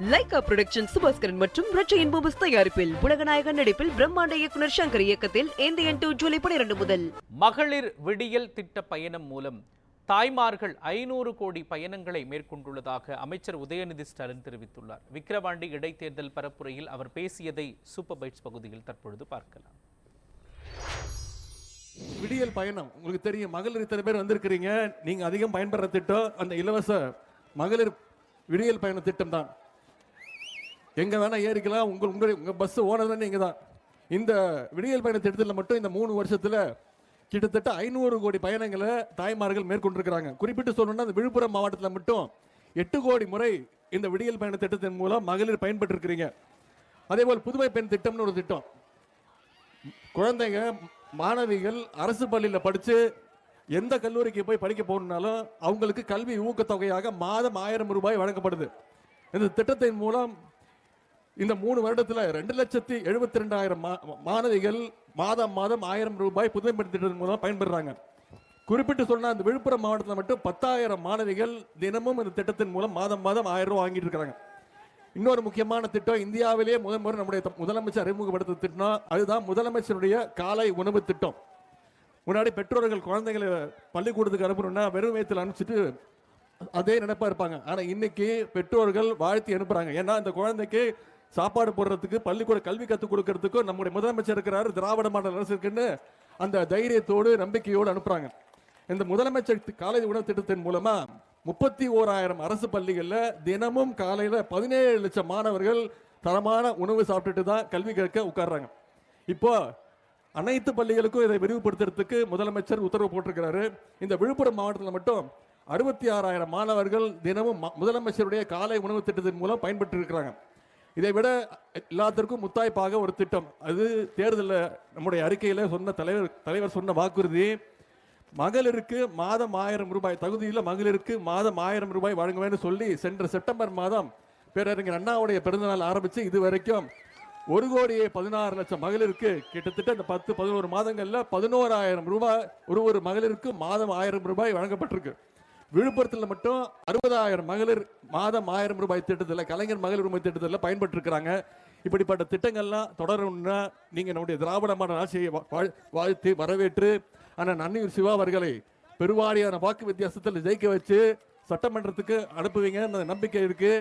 Lyca production Subaskaran மற்றும் ரச்சையின் பூபஸ் தயாரிப்பில் உலகநாயகன் நடிப்பில் பிரம்மாண்ட இயக்குனர் சங்கர் இயக்கத்தில் இந்தியன் டூ ஜூலை பனிரெண்டு முதல். மகளிர் விடியல் திட்ட பயணம் மூலம் தாய்மார்கள் ஐநூறு கோடி பயணங்களை மேற்கொண்டுள்ளதாக அமைச்சர் உதயநிதி ஸ்டாலின் தெரிவித்துள்ளார். விக்கிரவாண்டி இடைத்தேர்தல் பரப்புரையில் அவர் பேசியதை சூப்பர் பைட்ஸ் பகுதியில் தற்பொழுது பார்க்கலாம். விடியல் பயணம். உங்களுக்கு தெரியும் மகளிர் இத்தனை பேர் வந்திருக்கிறீங்க. நீங்க அதிகம் பயன்படுற திட்டம் அந்த இலவச மகளிர் விடியல் பயண திட்டம் தான் எங்கே வேணால் ஏறிக்கலாம். உங்கள் உங்களுடைய உங்கள் பஸ் ஓனர் நீங்க தான் இந்த விடியல் பயண திட்டத்தில் மட்டும் இந்த மூணு வருஷத்தில் கிட்டத்தட்ட ஐநூறு கோடி பயணங்களை தாய்மார்கள் மேற்கொண்டிருக்கிறாங்க. குறிப்பிட்டு சொல்லணும்னா அந்த விழுப்புரம் மாவட்டத்தில் மட்டும் எட்டு கோடி முறை இந்த விடியல் பயண திட்டத்தின் மூலம் மகளிர் பயன்பட்டு அதே போல் புதுமை பெண் திட்டம்னு ஒரு திட்டம். குழந்தைங்க மாணவிகள் அரசு பள்ளியில் படித்து எந்த கல்லூரிக்கு போய் படிக்க போகணுன்னாலும் அவங்களுக்கு கல்வி ஊக்கத்தொகையாக மாதம் ஆயிரம் ரூபாய் வழங்கப்படுது. இந்த திட்டத்தின் மூலம் இந்த மூணு வருடத்தில் ரெண்டு லட்சத்தி எழுபத்தி ரெண்டாயிரம் மாணவிகள் மாதம் மாதம் ஆயிரம் ரூபாய் புதுமை திட்டத்தின் மூலம் பயன்பெறுறாங்க குறிப்பிட்டு சொன்னால் அந்த விழுப்புரம் மாவட்டத்தில் மட்டும் பத்தாயிரம் மாணவிகள் தினமும் இந்த திட்டத்தின் மூலம் மாதம் மாதம் ஆயிரம் ரூபாய் வாங்கிட்டு இருக்கிறாங்க இன்னொரு முக்கியமான திட்டம் இந்தியாவிலேயே முதல் முறை நம்முடைய முதலமைச்சர் அறிமுகப்படுத்த திட்டம் அதுதான் முதலமைச்சருடைய காலை உணவு திட்டம். முன்னாடி பெற்றோர்கள் குழந்தைகளை பள்ளிக்கூடத்துக்கு அனுப்பணும்னா வெறும் வயத்தில் அனுப்பிச்சிட்டு அதே நினைப்பா இருப்பாங்க. ஆனால் இன்னைக்கு பெற்றோர்கள் வாழ்த்தி அனுப்புறாங்க. ஏன்னா அந்த குழந்தைக்கு சாப்பாடு போடுறதுக்கு பள்ளிக்கூட கல்வி கற்றுக் கொடுக்கறதுக்கும் நம்முடைய முதலமைச்சர் இருக்கிறாரு திராவிட மாடல் அரசு இருக்குன்னு அந்த தைரியத்தோடு நம்பிக்கையோடு அனுப்புறாங்க. இந்த முதலமைச்சர் காலை உணவு திட்டத்தின் மூலமா முப்பத்தி ஓராயிரம் அரசு பள்ளிகளில் தினமும் காலையில் பதினேழு லட்சம் மாணவர்கள் தரமான உணவு சாப்பிட்டுட்டு தான் கல்வி கற்க உட்கார்றாங்க. இப்போ அனைத்து பள்ளிகளுக்கும் இதை விரிவுபடுத்துறதுக்கு முதலமைச்சர் உத்தரவு போட்டிருக்கிறாரு. இந்த விழுப்புரம் மாவட்டத்தில் மட்டும் அறுபத்தி ஆறாயிரம் மாணவர்கள் தினமும் முதலமைச்சருடைய காலை உணவு திட்டத்தின் மூலம் பயன்பெற்று இருக்கிறாங்க இதை விட எல்லாத்திற்கும் முத்தாய்ப்பாக ஒரு திட்டம். அது தேர்தலில் நம்முடைய அறிக்கையில் சொன்ன தலைவர் தலைவர் சொன்ன வாக்குறுதி மகளிருக்கு மாதம் ஆயிரம் ரூபாய் தகுதியில் மகளிருக்கு மாதம் ஆயிரம் ரூபாய் வழங்குவேன்னு சொல்லி சென்ற செப்டம்பர் மாதம் பேரறிஞர் அண்ணாவுடைய பிறந்தநாள் ஆரம்பித்து இது வரைக்கும் ஒரு கோடியே பதினாறு லட்சம் மகளிருக்கு கிட்டத்தட்ட இந்த பத்து பதினோரு மாதங்களில் பதினோராயிரம் ரூபாய் ஒரு ஒரு மகளிருக்கு மாதம் ஆயிரம் ரூபாய் வழங்கப்பட்டிருக்கு. விழுப்புரத்தில் மட்டும் அறுபதாயிரம் மகளிர் மாதம் ஆயிரம் ரூபாய் திட்டத்தில் கலைஞர் மகளிர் உரிமை திட்டத்தில் பயன்பட்டுருக்கிறாங்க இப்படிப்பட்ட திட்டங்கள்லாம் தொடரணும்னா நீங்கள் நம்முடைய திராவிடமான ஆட்சியை வா- வாழ்- வரவேற்று ஆனால் நன்னீர் சிவா அவர்களை பெருவாரியான வாக்கு வித்தியாசத்தில் ஜெயிக்க வச்சு சட்டமன்றத்துக்கு அனுப்புவீங்க நம்பிக்கை இருக்குது